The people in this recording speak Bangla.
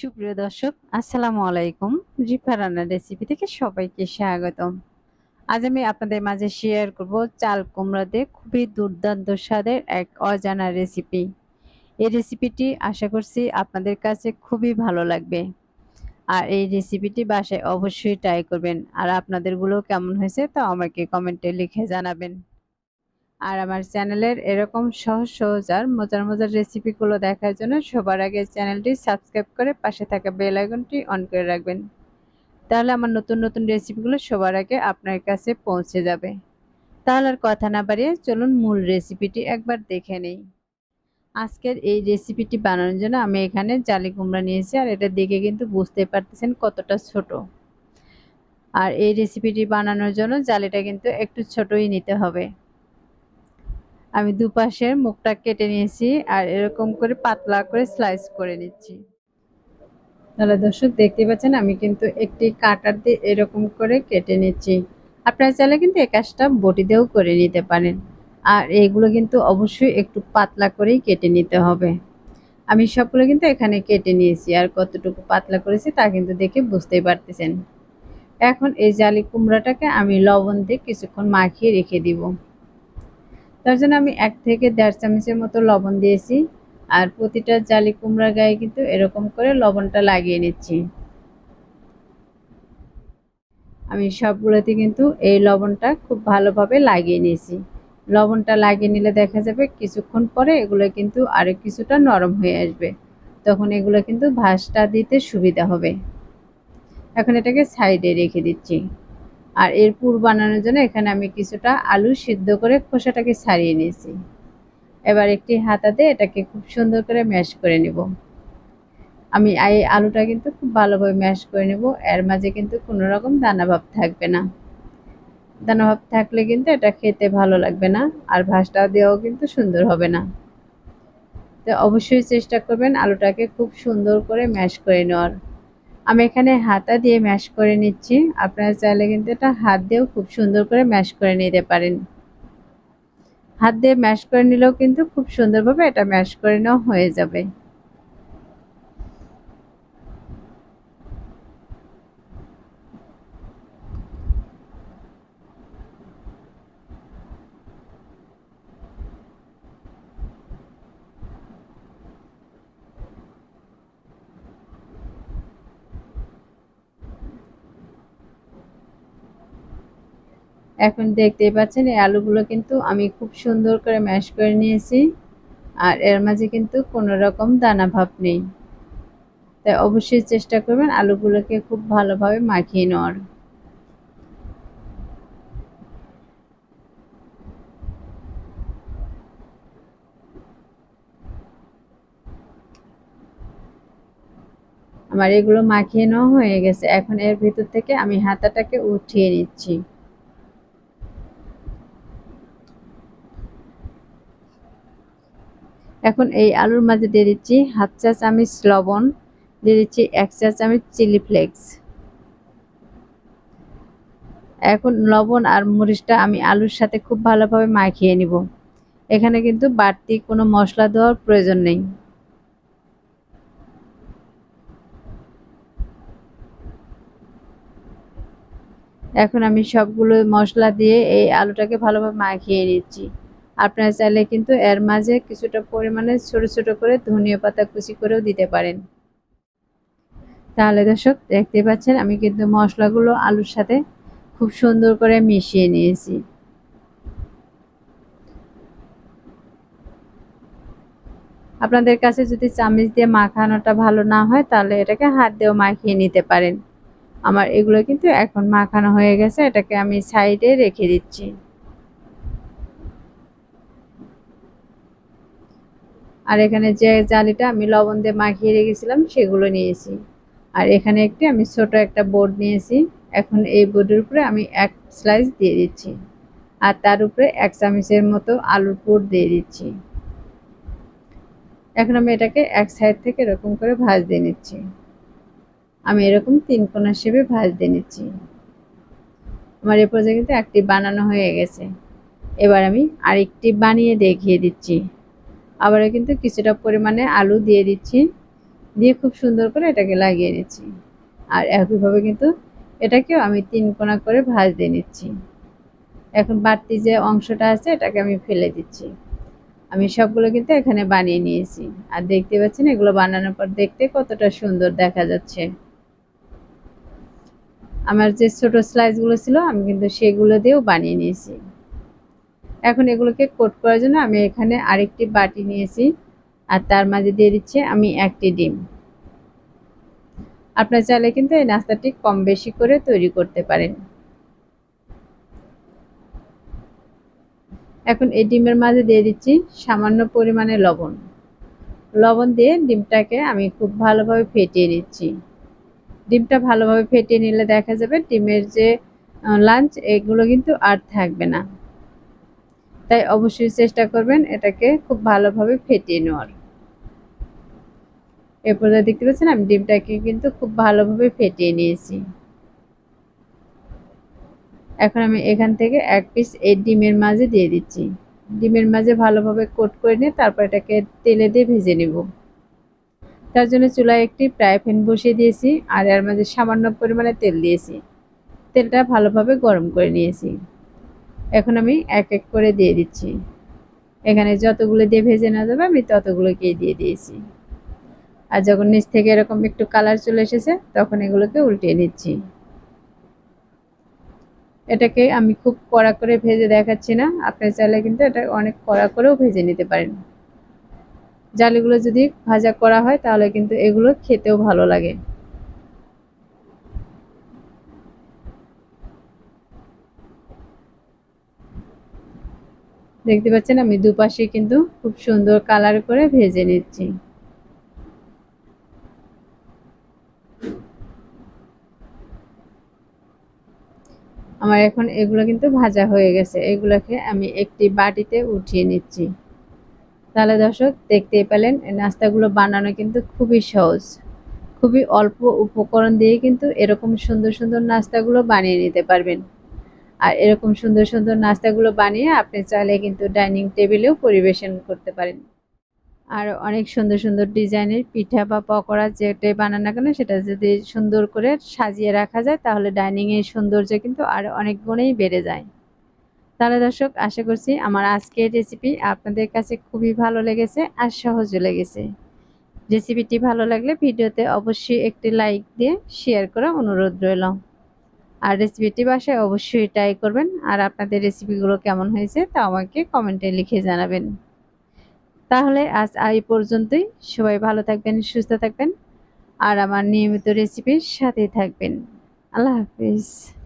সুপ্রিয় দর্শক, আসসালামু আলাইকুম। রিফা রান্নার রেসিপি থেকে সবাইকে স্বাগতম। আজ আমি আপনাদের মাঝে শেয়ার করব চাল কুমড়া দিয়ে খুবই দুর্দান্ত স্বাদের এক অজানা রেসিপি এই রেসিপিটি আশা করছি আপনাদের কাছে খুবই ভালো লাগবে। আর এই রেসিপিটি বাসায় অবশ্যই ট্রাই করবেন। আর আপনাদেরগুলো কেমন হয়েছে তা আমাকে কমেন্টে লিখে জানাবেন। আর আমার চ্যানেলের এরকম সহজ সহজ আর মজার মজার রেসিপিগুলো দেখার জন্য সবার আগে চ্যানেলটি সাবস্ক্রাইব করে পাশে থাকা বেল আইকনটি অন করে রাখবেন। তাহলে আমার নতুন নতুন রেসিপিগুলো সবার আগে আপনার কাছে পৌঁছে যাবে। তাহলে আর কথা না বাড়িয়ে চলুন মূল রেসিপিটি একবার দেখে নেই। আজকের এই রেসিপিটি বানানোর জন্য আমি এখানে জালি কুমড়া নিয়েছি আর এটা দেখে কিন্তু বুঝতে পারতেছেন কতটা ছোট। আর এই রেসিপিটি বানানোর জন্য জালিটা কিন্তু একটু ছোটই নিতে হবে। আমি দুপাশের মুখটা কেটে নিয়েছি আর এরকম করে পাতলা করে স্লাইস করে নিচ্ছি। তাহলে দর্শক দেখতে পাচ্ছেন, আমি কিন্তু একটি কাটার দিয়ে এরকম করে কেটে নিচ্ছি। আপনারা চাইলে কিন্তু এই কাজটা বটি দিয়েও করে নিতে পারেন। আর এগুলো কিন্তু অবশ্যই একটু পাতলা করেই কেটে নিতে হবে। আমি সবগুলো কিন্তু এখানে কেটে নিয়েছি আর কতটুকু পাতলা করেছি তা কিন্তু দেখে বুঝতেই পারতেছেন। এখন এই জালি কুমড়াটাকে আমি লবণ দিয়ে কিছুক্ষণ মাখিয়ে রেখে দিব। তার জন্য আমি এক থেকে দেড় চামচের মতো লবণ দিয়েছি। আর প্রতিটা জালি কুমড়া গায়ে কিন্তু এরকম করে লবণটা লাগিয়ে নিচ্ছি। আমি সবগুলোতে কিন্তু এই লবণটা খুব ভালোভাবে লাগিয়ে নিয়েছি। লবণটা লাগিয়ে নিলে দেখা যাবে কিছুক্ষণ পরে এগুলো কিন্তু আরও কিছুটা নরম হয়ে আসবে। তখন এগুলো কিন্তু ভাসটা দিতে সুবিধা হবে। এখন এটাকে সাইডে রেখে দিচ্ছি। আর এর পুর বানানোর জন্য এখানে আমি কিছুটা আলু সিদ্ধ করে খোসাটাকে ছাড়িয়ে নিয়েছি। এবার একটি হাতাতে এটাকে খুব সুন্দর করে ম্যাশ করে নেব। আমি এই আলুটা কিন্তু খুব ভালোভাবে ম্যাশ করে নেব। এর মাঝে কিন্তু কোনো রকম দানাভাব থাকবে না। দানাভাব থাকলে কিন্তু এটা খেতে ভালো লাগবে না আর ভাসটা দেওয়াও কিন্তু সুন্দর হবে না। তো অবশ্যই চেষ্টা করবেন আলুটাকে খুব সুন্দর করে ম্যাশ করে নেওয়ার। আমি এখানে হাতা দিয়ে ম্যাশ করে নিচ্ছি। আপনারা চাইলে কিন্তু এটা হাত দিয়েও খুব সুন্দর করে ম্যাশ করে নিতে পারেন। হাত দিয়ে ম্যাশ করে নিলেও কিন্তু খুব সুন্দরভাবে এটা ম্যাশ করে নেওয়া হয়ে যাবে। এখন দেখতেই পাচ্ছেন, এই আলুগুলো কিন্তু আমি খুব সুন্দর করে ম্যাশ করে নিয়েছি। আর এর মাঝে কিন্তু কোনো রকম দানা ভাব নেই। তাই অবশ্যই চেষ্টা করবেন আলুগুলোকে খুব ভালোভাবে মাখিয়ে নেওয়ার। আমার এগুলো মাখিয়ে নেওয়া হয়ে গেছে। এখন এর ভিতর থেকে আমি হাতাটাকে উঠিয়ে নিচ্ছি। এখন এই আলুর মাঝে দিয়ে দিচ্ছি হাফ চা চামচ লবণ, দিয়ে দিচ্ছি এক চা চামচ চিলি ফ্লেক্স। এখন লবণ আর মরিচটা আমি আলুর সাথে খুব ভালোভাবে মাখিয়ে নিব। এখানে কিন্তু বাড়তি কোনো মশলা দেওয়ার প্রয়োজন নেই। এখন আমি সবগুলো মশলা দিয়ে এই আলুটাকে ভালোভাবে মাখিয়ে নিচ্ছি। আপনারা চাইলে কিন্তু এর মাঝে কিছুটা পরিমাণে ছোট ছোট করে ধনিয়া পাতা কুচি করেও দিতে পারেন। তাহলে দর্শক দেখতে পাচ্ছেন আমি কিন্তু মশলাগুলো আলুর সাথে খুব সুন্দর করে মিশিয়ে নিয়েছি। আপনাদের কাছে যদি চামচ দিয়ে মাখানোটা ভালো না হয়, তাহলে এটাকে হাত দিয়েও মাখিয়ে নিতে পারেন। আমার এগুলো কিন্তু এখন মাখানো হয়ে গেছে, এটাকে আমি সাইডে রেখে দিচ্ছি। আর এখানে যে জালিটা আমি লবণ দিয়ে মাখিয়ে রেখেছিলাম, সেগুলো নিয়েছি। আর এখানে একটি আমি ছোট একটা বোর্ড নিয়েছি। এখন এই বোর্ডের উপরে আমি এক স্লাইস দিয়ে দিচ্ছি। আর তার উপরে এক চামচের মতো আলুর পুর দিয়ে দিচ্ছি। এখন আমি এটাকে এক সাইড থেকে এরকম করে ভাজ দিয়ে নিচ্ছি। আমি এরকম তিন কোনা শেপে ভাজ দিয়ে নিচ্ছি। আমার এ পর্যায়ে কিন্তু একটি বানানো হয়ে গেছে। এবার আমি আরেকটি বানিয়ে দেখিয়ে দিচ্ছি। আবারও কিন্তু কিছুটা পরিমাণে আলু দিয়ে দিচ্ছি। দিয়ে খুব সুন্দর করে এটাকে লাগিয়ে নিচ্ছি। আর একইভাবে কিন্তু এটাকেও আমি তিন কোনা করে ভাজ দিয়ে নিচ্ছি। এখন বাড়তি যে অংশটা আছে, এটাকে আমি ফেলে দিচ্ছি। আমি সবগুলো কিন্তু এখানে বানিয়ে নিয়েছি। আর দেখতে পাচ্ছেন, এগুলো বানানোর পর দেখতে কতটা সুন্দর দেখা যাচ্ছে। আমার যে ছোটো স্লাইসগুলো ছিল, আমি কিন্তু সেগুলো দিয়েও বানিয়ে নিয়েছি। এখন এগুলোকে কোট করার জন্য আমি এখানে আরেকটি বাটি নিয়েছি। আর তার মাঝে দিয়ে দিচ্ছি আমি একটি ডিম। আপনার চাইলে কিন্তু এই নাস্তাটি কম বেশি করে তৈরি করতে পারেন। এখন এই ডিমের মাঝে দিয়ে দিচ্ছি সামান্য পরিমাণে লবণ। লবণ দিয়ে ডিমটাকে আমি খুব ভালোভাবে ফেটিয়ে নিচ্ছি। ডিমটা ভালোভাবে ফেটিয়ে নিলে দেখা যাবে ডিমের যে লাঞ্চ এগুলো কিন্তু আর থাকবে না। তাই অবশ্যই চেষ্টা করবেন এটাকে খুব ভালোভাবে ফেটিয়ে নেওয়ার। এরপর যা দেখতে পাচ্ছেন, আমি ডিমটাকে কিন্তু খুব ভালোভাবে ফেটিয়ে নিয়েছি। এখন আমি এখান থেকে এক পিস এই ডিমের মাঝে দিয়ে দিচ্ছি। ডিমের মাঝে ভালোভাবে কোট করে নিয়ে তারপর এটাকে তেলে দিয়ে ভেজে নেব। তার জন্য চুলায় একটি ফ্রাই প্যান বসিয়ে দিয়েছি আর এর মাঝে সামান্য পরিমাণে তেল দিয়েছি। তেলটা ভালোভাবে গরম করে নিয়েছি। এখন আমি এক এক করে দিয়ে দিচ্ছি। এখানে যতগুলো দিয়ে ভেজে না যাবে, আমি ততগুলোকেই দিয়ে দিয়েছি। আর যখন নিচ থেকে এরকম একটু কালার চলে এসেছে, তখন এগুলোকে উল্টিয়ে নিচ্ছি। এটাকে আমি খুব কড়া করে ভেজে দেখাচ্ছি না, আপনি চাইলে কিন্তু এটা অনেক কড়া করেও ভেজে নিতে পারেন। জালিগুলো যদি ভাজা করা হয়, তাহলে কিন্তু এগুলো খেতেও ভালো লাগে। দেখতে পাচ্ছেন আমি দুপাশে কিন্তু খুব সুন্দর কালার করে ভেজে নিচ্ছি। আমার এখন এগুলো কিন্তু ভাজা হয়ে গেছে। এগুলোকে আমি একটি বাটিতে উঠিয়ে নিচ্ছি। তাহলে দর্শক, দেখতেই পেলেন নাস্তাগুলো বানানো কিন্তু খুবই সহজ। খুবই অল্প উপকরণ দিয়ে কিন্তু এরকম সুন্দর সুন্দর নাস্তাগুলো বানিয়ে নিতে পারবেন। আর এরকম সুন্দর সুন্দর নাস্তাগুলো বানিয়ে আপনি চাইলে কিন্তু ডাইনিং টেবিলেও পরিবেশন করতে পারেন। আর অনেক সুন্দর সুন্দর ডিজাইনের পিঠা বা পকোড়া যেটাই বানান না কেন, সেটা যদি সুন্দর করে সাজিয়ে রাখা যায়, তাহলে ডাইনিংয়ের সৌন্দর্য কিন্তু আর অনেক গুণেই বেড়ে যায়। তাহলে দর্শক, আশা করছি আমার আজকের রেসিপি আপনাদের কাছে খুবই ভালো লেগেছে আর সহজও লেগেছে। রেসিপিটি ভালো লাগলে ভিডিওতে অবশ্যই একটি লাইক দিয়ে শেয়ার করা অনুরোধ রইল। আর রেসিপিটি বাসায় অবশ্যই ট্রাই করবেন। আর আপনাদের রেসিপিগুলো কেমন হয়েছে তা আমাকে কমেন্টে লিখে জানাবেন। তাহলে আজ এই পর্যন্তই। সবাই ভালো থাকবেন, সুস্থ থাকবেন। আর আমার নিয়মিত রেসিপির সাথেই থাকবেন। আল্লাহ হাফিজ।